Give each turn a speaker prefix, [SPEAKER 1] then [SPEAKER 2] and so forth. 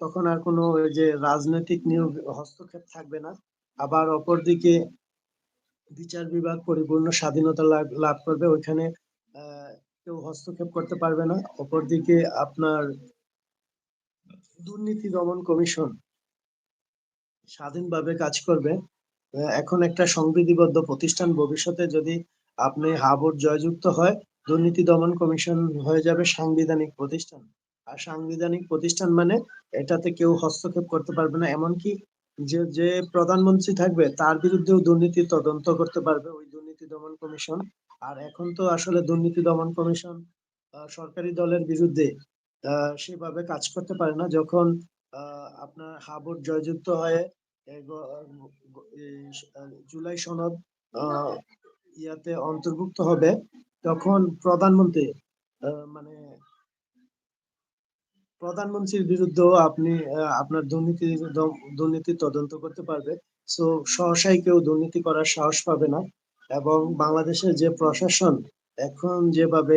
[SPEAKER 1] তখন আর কোনো ওই যে রাজনৈতিক নিয়োগ হস্তক্ষেপ থাকবে না। আবার অপরদিকে বিচার বিভাগ পরিপূর্ণ স্বাধীনতা লাভ করবে। ওইখানে কেউ হস্তক্ষেপ করতে পারবে না। অপরদিকে আপনার দুর্নীতি দমন কমিশন স্বাধীনভাবে কাজ করবে। এখন একটা সংবিধিবদ্ধ প্রতিষ্ঠান ভবিষ্যতে যদি আপনি হাবুড জয়যুক্ত হয়, দুর্নীতি দমন কমিশন হয়ে যাবে সাংবিধানিক প্রতিষ্ঠান। আর সাংবিধানিক প্রতিষ্ঠান মানে এটাতে কেউ হস্তক্ষেপ করতে পারবে না। এমনকি যে, যে প্রধানমন্ত্রী থাকবে তার বিরুদ্ধেও দুর্নীতির তদন্ত করতে পারবে ওই দুর্নীতি দমন কমিশন। আর এখন তো আসলে দুর্নীতি দমন কমিশন সরকারি দলের বিরুদ্ধে সেভাবে কাজ করতে পারে না। যখন আপনার হাবুড জয়যুক্ত হয়ে জুলাই সনদ ইয়াতে অন্তর্ভুক্ত হবে, তখন প্রধানমন্ত্রী মানে প্রধানমন্ত্রীর বিরুদ্ধে আপনি আপনার দুর্নীতি দুর্নীতি তদন্ত করতে পারবে। সো সহসাই কেউ দুর্নীতি করার সাহস পাবে না। এবং বাংলাদেশের যে প্রশাসন, এখন যেভাবে